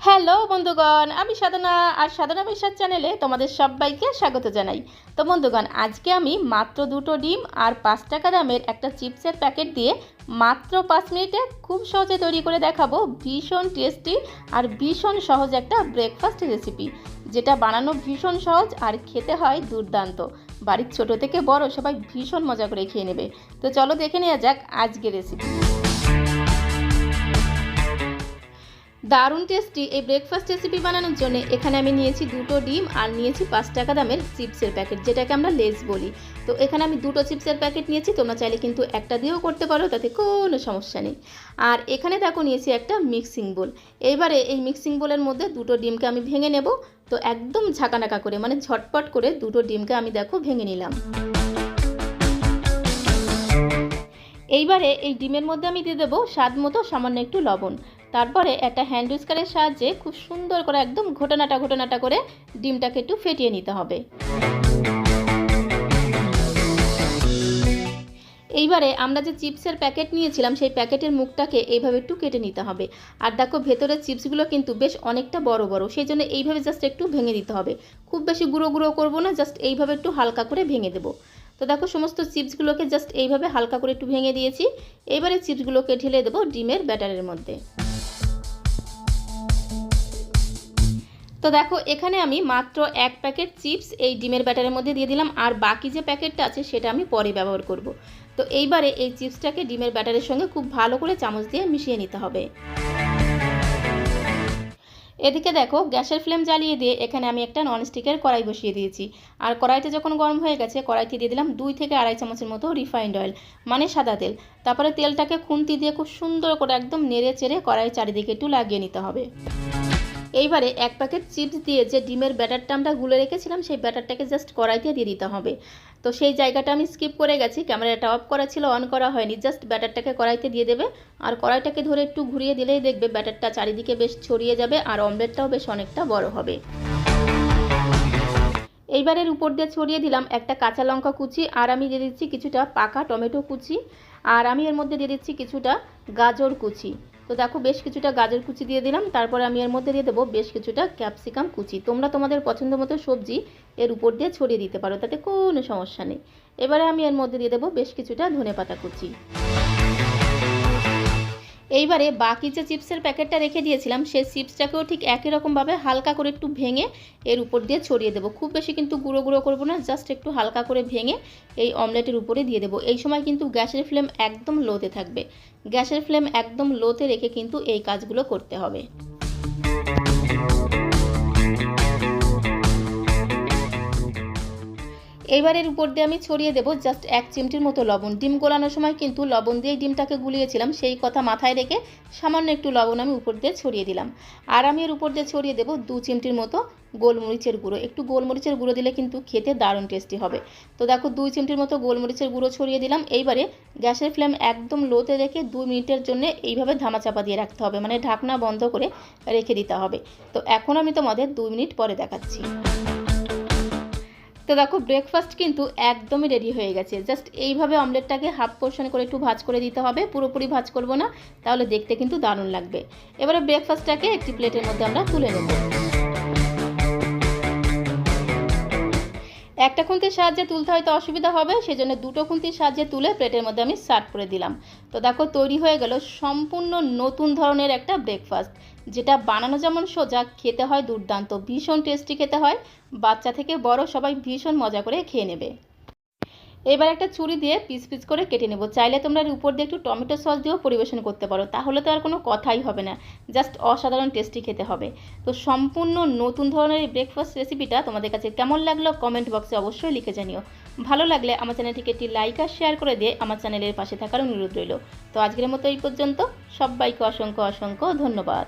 Hello বন্ধুগণ, আমি সাধনা আর সাধনা বিশ্বাস চ্যানেলে তোমাদের সবাইকে স্বাগত জানাই। তো বন্ধুগণ, আজকে আমি মাত্র দুটো ডিম আর পাঁচ টাকা দামের একটা চিপসের প্যাকেট দিয়ে মাত্র পাঁচ মিনিটে খুব সহজে তৈরি করে দেখাবো ভীষণ টেস্টি আর ভীষণ সহজ একটা ব্রেকফাস্ট রেসিপি যেটা বানানো ভীষণ সহজ আর খেতে হয় দুর্দান্ত। বাড়ির ছোট থেকে বড় সবাই ভীষণ মজা করে খেয়ে নেবে। তো চলো দেখে নেওয়া যাক আজকের রেসিপি দারুণ টেস্টি এই ব্রেকফাস্ট রেসিপি বানানোর জন্য এখানে আমি নিয়েছি দুটো ডিম আর নিয়েছি পাঁচ টাকা দামের চিপসের প্যাকেট যেটাকে আমরা লেস বলি। তো এখানে আমি দুটো চিপসের প্যাকেট নিয়েছি, তোমরা চাইলে কিন্তু একটা দিয়েও করতে পারো, তাতে কোনো সমস্যা নেই। আর এখানে দেখো নিয়েছি একটা মিক্সিং বোল এইবারে এই মিক্সিং বোলের মধ্যে দুটো ডিমকে আমি ভেঙে নেব। তো একদম ঝাঁকানাকা করে মানে ঝটপট করে দুটো ডিমকে আমি দেখো ভেঙে নিলাম। এইবারে এই ডিমের মধ্যে আমি দিয়ে দেবো স্বাদ মতো সামান্য একটু লবণ। তারপরে একটা হ্যান্ড উইস্কারের সাহায্যে খুব সুন্দর করে একদম ঘটনাটা ঘটনাটা করে ডিমটাকে একটু ফেটিয়ে নিতে হবে। এইবারে আমরা যে চিপসের প্যাকেট নিয়েছিলাম, সেই প্যাকেটের মুখটাকে এইভাবে একটু কেটে নিতে হবে। আর দেখো ভেতরের চিপসগুলো কিন্তু বেশ অনেকটা বড় বড়, সেই জন্য এইভাবে জাস্ট একটু ভেঙে দিতে হবে। খুব বেশি গুঁড়ো গুঁড়ো করব না জাস্ট এইভাবে একটু হালকা করে ভেঙে দেবো। তো দেখো, সমস্ত চিপসগুলোকে জাস্ট এইভাবে হালকা করে একটু ভেঙে দিয়েছি। এবারে চিপসগুলোকে ঢেলে দেবো ডিমের ব্যাটারের মধ্যে। তো দেখো, এখানে আমি মাত্র এক প্যাকেট চিপস, এই ডিমের ব্যাটারের মধ্যে দিয়ে দিলাম, আর বাকি যে প্যাকেটটা আছে সেটা আমি পরে ব্যবহার করব। তো এইবারে এই চিপসটাকে ডিমের ব্যাটারের সঙ্গে খুব ভালো করে চামচ দিয়ে মিশিয়ে নিতে হবে। এদিকে দেখো, গ্যাসের ফ্লেম জ্বালিয়ে দিয়ে এখানে আমি একটা ননস্টিকের কড়াই বসিয়ে দিয়েছি। আর কড়াইটা যখন গরম হয়ে গেছে, কড়াইতে দিয়ে দিলাম দুই থেকে আড়াই চামচের মতো রিফাইন্ড অয়েল মানে সাদা তেল। তারপরে তেলটাকে খুন্তি দিয়ে খুব সুন্দর করে একদম নেড়ে চেড়ে কড়াই চারিদিকে একটু লাগিয়ে নিতে হবে। এইবারে এক প্যাকেট চিপস দিয়ে যে ডিমের ব্যাটারটা আমরা গুলে রেখেছিলাম, সেই ব্যাটারটাকে জাস্ট কড়াইতে দিয়ে দিতে হবে। তো সেই জায়গাটা আমি স্কিপ করে গেছি, ক্যামেরাটা অফ করা ছিল অন করা হয়নি জাস্ট ব্যাটারটাকে কড়াইতে দিয়ে দেবে। আর কড়াইটাকে ধরে একটু ঘুরিয়ে দিলেই দেখবে ব্যাটারটা চারিদিকে বেশ ছড়িয়ে যাবে, আর অমলেটটাও বেশ অনেকটা বড় হবে। এইবারের উপর দিয়ে ছড়িয়ে দিলাম একটা কাঁচা লঙ্কা কুচি, আর আমি দিয়ে দিচ্ছি কিছুটা পাকা টমেটো কুচি, আর আমি এর মধ্যে দিয়ে দিচ্ছি কিছুটা গাজর কুচি। তো দেখো, বেশ কিছুটা গাজর কুচি দিয়ে দিলাম। তারপরে আমি এর মধ্যে দিয়ে দেবো বেশ কিছুটা ক্যাপসিকাম কুচি। তোমরা তোমাদের পছন্দ মতো সবজি এর উপর দিয়ে ছড়িয়ে দিতে পারো, তাতে কোনো সমস্যা নেই। এবারে আমি এর মধ্যে দিয়ে দেবো বেশ কিছুটা ধনে পাতা কুচি। এইবারে বাকি যে চিপসের প্যাকেটটা রেখে দিয়েছিলাম, সেই চিপসটাকেও ঠিক একই রকমভাবে হালকা করে একটু ভেঙে এর উপর দিয়ে ছড়িয়ে দেবো। খুব বেশি কিন্তু গুঁড়ো গুঁড়ো করব না, জাস্ট একটু হালকা করে ভেঙে এই অমলেটের উপরে দিয়ে দেবো। এই সময় কিন্তু গ্যাসের ফ্লেম একদম লোতে থাকবে। গ্যাসের ফ্লেম একদম লোতে রেখে কিন্তু এই কাজগুলো করতে হবে। এইবারের উপর দিয়ে আমি ছড়িয়ে দেবো জাস্ট এক চিমটির মতো লবণ। ডিম গোলানোর সময় কিন্তু লবণ দিয়েই ডিমটাকে গুলিয়েছিলাম, সেই কথা মাথায় রেখে সামান্য একটু লবণ আমি উপর দিয়ে ছড়িয়ে দিলাম। আর আমি এর উপর দিয়ে ছড়িয়ে দেবো দু চিমটির মতো গোলমরিচের গুঁড়ো। একটু গোলমরিচের গুঁড়ো দিলে কিন্তু খেতে দারুণ টেস্টি হবে। তো দেখো দুই চিমটির মতো গোলমরিচের গুঁড়ো ছড়িয়ে দিলাম। এইবারে গ্যাসের ফ্লেম একদম লোতে রেখে দুই মিনিটের জন্য এইভাবে ধামাচাপা দিয়ে রাখতে হবে। মানে ঢাকনা বন্ধ করে রেখে দিতে হবে। তো এখন আমি তোমাদের দুই মিনিট পরে দেখাচ্ছি। তো দেখো ব্রেকফাস্ট কিন্তু একদমই রেডি হয়ে গেছে। জাস্ট এইভাবে অমলেটটাকে হাফ পোর্শন করে একটু ভাজ করে দিতে হবে। পুরোপুরি ভাজ করব না, তাহলে দেখতে কিন্তু দারুণ লাগবে। এবারে ব্রেকফাস্টটাকে একটি প্লেটের মধ্যে আমরা তুলে নেব। একটা খুন্তির সাহায্যে তুলতে হয়তো অসুবিধা হবে, সেজন্য দুটো খুন্তির সাহায্যে তুলে প্লেটের মধ্যে আমি সার্ভ করে দিলাম। তো দেখো, তৈরি হয়ে গেল সম্পূর্ণ নতুন ধরনের একটা ব্রেকফাস্ট যেটা বানানো যেমন সোজা, খেতে হয় দুর্দান্ত, ভীষণ টেস্টি খেতে হয়, বাচ্চা থেকে বড় সবাই ভীষণ মজা করে খেয়ে নেবে। এবার একটা ছুরি দিয়ে পিস পিস করে কেটে নেব। চাইলে তোমরা এর উপর দিয়ে একটু টমেটো সস দিয়েও পরিবেশন করতে পারো। তাহলে তো আর কোনো কথাই হবে না। জাস্ট অসাধারণ টেস্টি খেতে হবে। তো সম্পূর্ণ নতুন ধরনের এই ব্রেকফাস্ট রেসিপিটা তোমাদের কাছে কেমন লাগল কমেন্ট বক্সে অবশ্যই লিখে জানিও। ভালো লাগলে আমার চ্যানেলটিকে একটি লাইক আর শেয়ার করে দিয়ে আমার চ্যানেলের পাশে থাকার অনুরোধ রইল। তো আজকের মতো এই পর্যন্ত। সবাইকে অসংখ্য অসংখ্য ধন্যবাদ।